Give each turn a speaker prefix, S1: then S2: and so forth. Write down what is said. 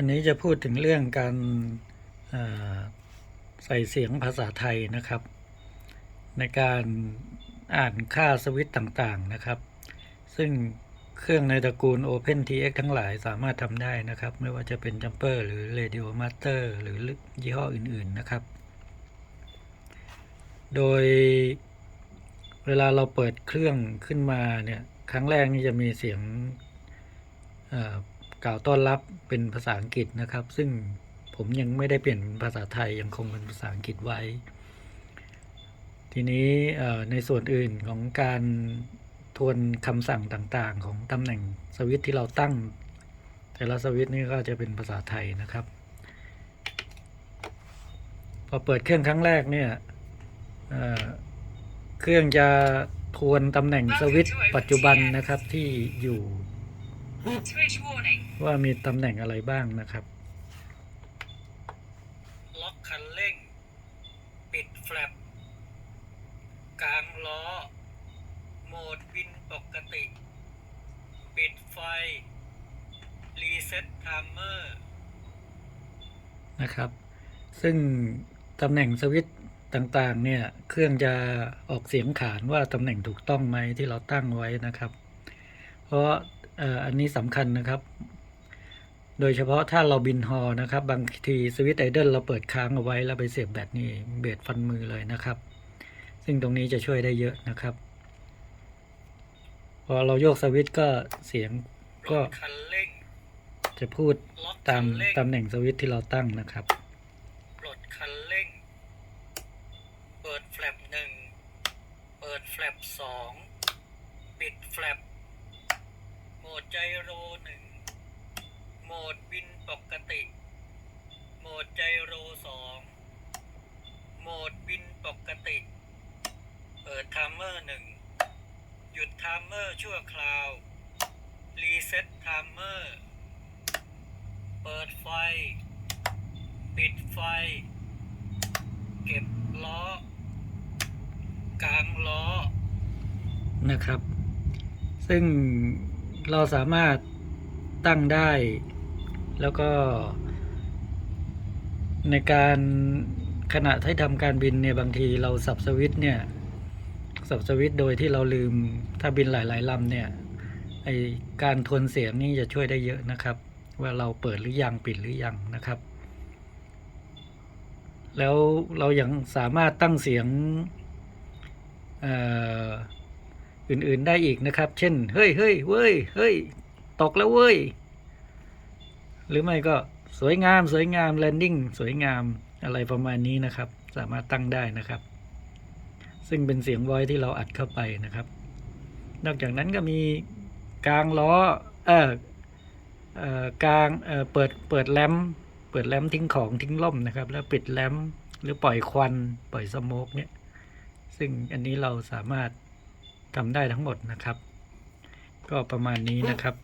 S1: วันนี้จะพูดถึงเรื่องการใส่เสียงภาษาไทยนะครับ ในการอ่านค่าสวิตต่างๆนะครับ ซึ่งเครื่องในตระกูล OpenTX ทั้งหลายสามารถทำได้นะครับ ไม่ว่าจะเป็น Jumper หรือ Radio Master หรือยี่ห้ออื่นๆนะครับ โดยเวลาเราเปิดเครื่องขึ้นมาเนี่ย ครั้งแรกนี่จะมีเสียง กล่าวต้อนรับเป็นภาษาอังกฤษนะครับ ซึ่งผมยังไม่ได้เปลี่ยนภาษาไทยยังคงเป็นภาษาอังกฤษไว้ ทีนี้ในส่วนอื่นของการทวนคำสั่งต่างๆ ของตำแหน่งสวิตที่เราตั้ง แต่ละสวิตนี่ก็จะเป็นภาษาไทยนะครับ พอเปิดเครื่องครั้งแรกเนี่ยเเครื่องจะทวนตำแหน่งสวิตปัจจุบันนะครับที่อยู่ ว่ามีตำแหน่งอะไรบ้างนะครับ ล็อกคันเร่ง ปิดแฟลปกลางล้อ โหมดวินปกติ ปิดไฟ รีเซ็ตไทม์เมอร์ นะครับ ซึ่งตำแหน่งสวิตช์ต่างๆ เนี่ย เครื่องจะออกเสียงขานว่าตำแหน่งถูกต้องไหมที่เราตั้งไว้นะครับ เพราะเอ่ออันนี้สำคัญนะครับ โดยเฉพาะถ้าเราบินฮอนะครับ บางทีสวิตช์ไอเดิลเราเปิดค้างเอาไว้แล้วไปเสียบแบตนี่เบียดฟันมือเลยนะครับ ซึ่งตรงนี้จะช่วยได้เยอะนะครับ พอเราโยกสวิตช์ก็เสียงก็คันเร่งจะพูดตามตำแหน่งสวิตช์ที่เราตั้งนะครับปลดคันเร่ง เปิดแฟลปหนึ่ง เปิดแฟลปสอง ปิดแฟลป โหมดไจโรหนึ่งโหมดบินปกติ โหมดไจโรสองโหมดบินปกติ เปิดไทม์เมอร์หนึ่งหยุดไทม์เมอร์ชั่วคราว รีเซ็ตไทม์เมอร์ เปิดไฟ ปิดไฟ เก็บล้อ กลางล้อนะครับ ซึ่ง เราสามารถตั้งได้ แล้วก็ ในการขณะที่ทำการบินเนี่ยบางทีเราสับสวิตเนี่ยสับสวิตโดยที่เราลืมถ้าบินหลายๆลำเนี่ยไอการทวนเสียงนี่จะช่วยได้เยอะนะครับ ว่าเราเปิดหรือยังปิดหรือยังนะครับ แล้วเรายังสามารถตั้งเสียงเอ่อ อื่นๆได้อีกนะครับ เช่น เฮ้ยเฮ้ยเว้ยเฮ้ย ตกแล้วเว้ย หรือไม่ก็สวยงามสวยงามแลนดิ้งสวยงามอะไรประมาณนี้นะครับ สามารถตั้งได้นะครับ ซึ่งเป็นเสียงไว้ที่เราอัดเข้าไปนะครับ นอกจากนั้นก็มีกลางล้อเออเอ่อกลางเอ่อเปิดเปิดแลมเปิดแลมทิ้งของทิ้งล่มนะครับ แล้วปิดแลมหรือปล่อยควันปล่อยสโมกเนี่ยซึ่งอันนี้เราสามารถ ทำได้ทั้งหมดนะครับ ก็ประมาณนี้นะครับ